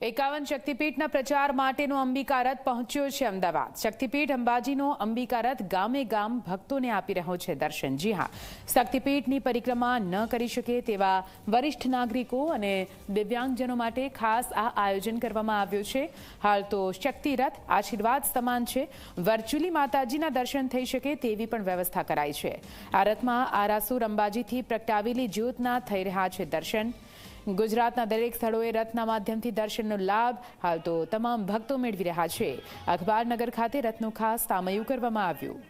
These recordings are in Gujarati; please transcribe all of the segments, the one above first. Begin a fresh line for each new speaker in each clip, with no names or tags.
એકાવન શક્તિપીઠના પ્રચાર માટેનો અંબિકા રથ પહોંચ્યો છે અમદાવાદ. શક્તિપીઠ અંબાજીનો અંબિકા રથ ગામે ગામ ભક્તોને આપી રહ્યો છે દર્શન. જી હા, શક્તિપીઠની પરિક્રમા ન કરી શકે તેવા વરિષ્ઠ નાગરિકો અને દિવ્યાંગજનો માટે ખાસ આ આયોજન કરવામાં આવ્યું છે. હાલ તો શક્તિ રથ આશીર્વાદ સમાન છે. વર્ચ્યુઅલી માતાજીના દર્શન થઈ શકે તેવી પણ વ્યવસ્થા કરાઈ છે. આ રથમાં આરાસુર અંબાજીથી પ્રગટાવેલી જ્યોતના થઈ રહ્યા છે દર્શન. ગુજરાતના દરેક સ્થળોએ રથના માધ્યમથી દર્શનનો લાભ, હાલ તો તમામ ભક્તો મેળવી રહ્યા છે. અખબારનગર ખાતે રથનું ખાસ સામયું કરવામાં આવ્યું.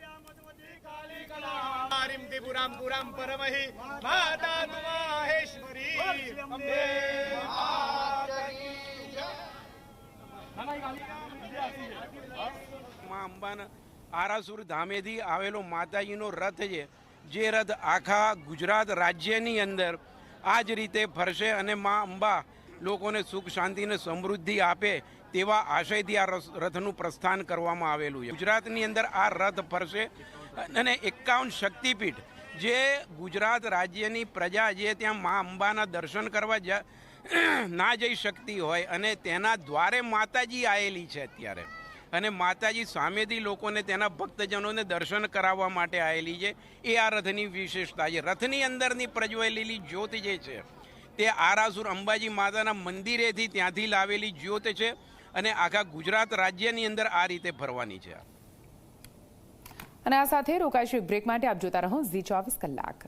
આરાસુર ધામેથી આવેલો માતાજીનો રથ છે, જે રથ આખા ગુજરાત રાજ્યની અંદર આ જ રીતે ફરશે અને મા અંબા લોકોને સુખ, શાંતિ અને સમૃદ્ધિ આપે તેવા આશયથી આ રથનું પ્રસ્થાન કરવામાં આવેલું છે. ગુજરાતની અંદર આ રથ ફરશે અને એકાવન શક્તિપીઠ જે ગુજરાત રાજ્યની પ્રજા જે ત્યાં મા અંબાના દર્શન કરવા ના જઈ શકતી હોય અને તેના દ્વારે માતાજી આવેલી છે અત્યારે. અને માતાજી સામેથી લોકોને તેના ભક્તજનોને દર્શન કરાવવા માટે આવેલી છે. એ આ રથની વિશેષતા છે. રથની અંદરની પ્રજ્વલેલી જ્યોત જે છે, તે આરાસુર અંબાજી માતાના મંદિરેથી ત્યાંથી લાવેલી જ્યોત છે અને આખા ગુજરાત રાજ્યની અંદર આ રીતે ફરવાની છે.
અને આ સાથે રોકાઈશું બ્રેક માટે. આપ જોતા રહો ઝી ચોવીસ કલાક.